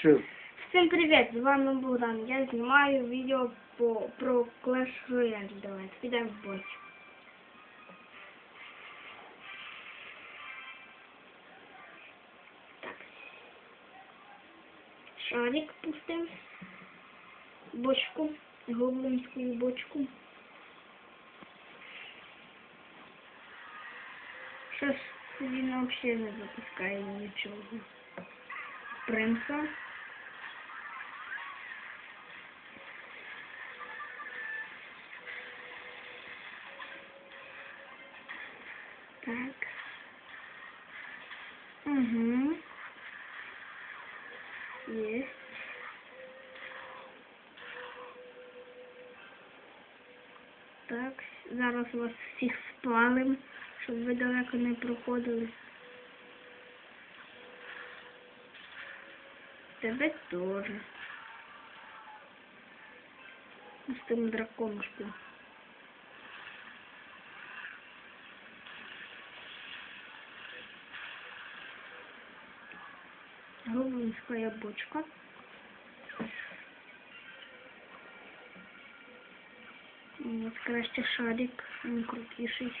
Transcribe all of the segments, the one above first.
Що? Всім привіт, з вами Богдан. Я знімаю відео по, про Clash Royale. Давайте підемо в бой. Так. Шарик пустим. Бочку. Гоблинську бочку. Щось він взагалі не запускає нічого. Принца. Так. Угу. Есть. Так, зараз вас всіх спалим, щоб ви далеко не проходили. Тебе теж. З тим драконушком. Гоблинская бочка. Вот краще шарик, він крутіший.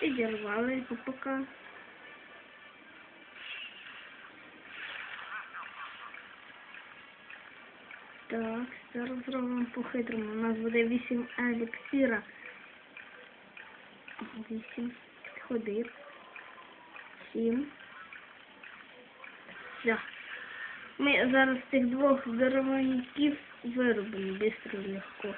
Підірвали його поки. Так, зараз зробимо по-хитрому. У нас буде 8 еліксира. 8 ходи. 7. Все. Ми зараз цих двох здоровеньків виробимо швидко легко.